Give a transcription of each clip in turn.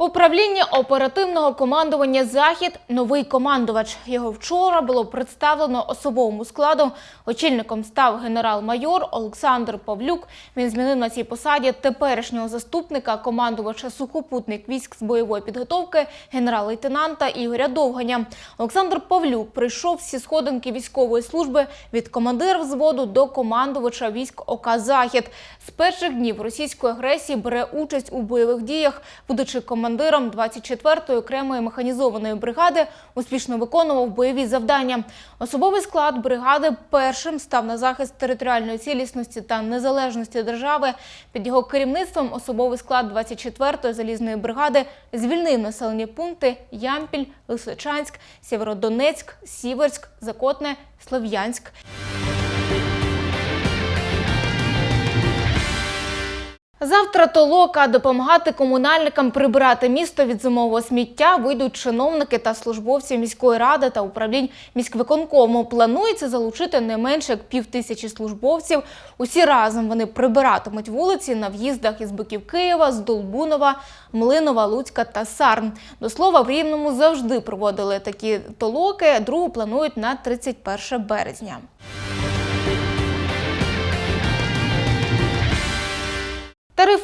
Управління оперативного командування Захід новий командувач. Його вчора було представлено особовому складу. Очільником став генерал-майор Олександр Павлюк. Він змінив на цій посаді теперішнього заступника командувача сухопутних військ з бойової підготовки генерал-лейтенанта Ігоря Довганя. Олександр Павлюк прийшов всі сходинки військової служби від командира взводу до командувача військ ОК Захід. З перших днів російської агресії бере участь у бойових діях, будучи командиром 24-ї окремої механізованої бригади, успішно виконував бойові завдання. Особовий склад бригади першим став на захист територіальної цілісності та незалежності держави. Під його керівництвом особовий склад 24-ї залізної бригади звільнив населені пункти Ямпіль, Лисичанськ, Сєвєродонецьк, Сіверськ, Закотне, Слов'янськ. Завтра толока допомагати комунальникам прибирати місто від зимового сміття вийдуть чиновники та службовці міської ради та управлінь міськвиконкому. Планується залучити не менше як пів тисячі службовців. Усі разом вони прибиратимуть вулиці на в'їздах із боків Києва, з Долбунова, Млинова, Луцька та Сарн. До слова, в Рівному завжди проводили такі толоки. Другу планують на 31 березня.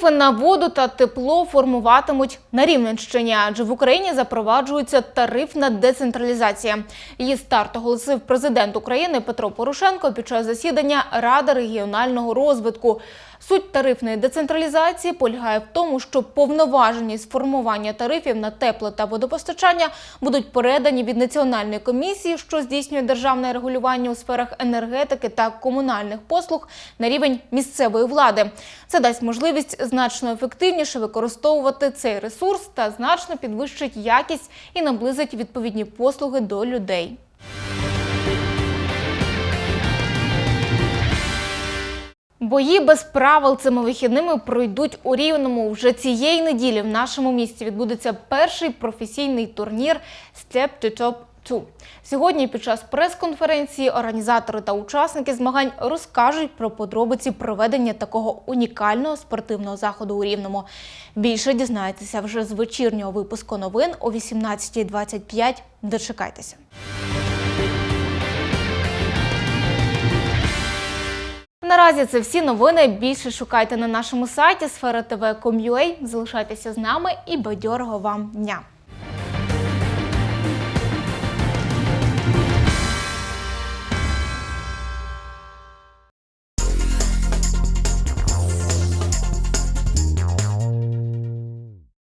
Тарифи на воду та тепло формуватимуть на Рівненщині, адже в Україні запроваджується тарифна децентралізація. Її старт оголосив президент України Петро Порошенко під час засідання Ради регіонального розвитку. Суть тарифної децентралізації полягає в тому, що повноважені з формування тарифів на тепло та водопостачання будуть передані від національної комісії, що здійснює державне регулювання у сферах енергетики та комунальних послуг на рівень місцевої влади. Це дасть можливість значно ефективніше використовувати цей ресурс та значно підвищить якість і наблизить відповідні послуги до людей. Бої без правил цими вихідними пройдуть у Рівному. Вже цієї неділі в нашому місті відбудеться перший професійний турнір Step to Top 2. Сьогодні під час прес-конференції організатори та учасники змагань розкажуть про подробиці проведення такого унікального спортивного заходу у Рівному. Більше дізнаєтеся вже з вечірнього випуску новин о 18.25. Дочекайтеся. Наразі це всі новини. Більше шукайте на нашому сайті сфера Залишайтеся з нами і бадьорого вам дня.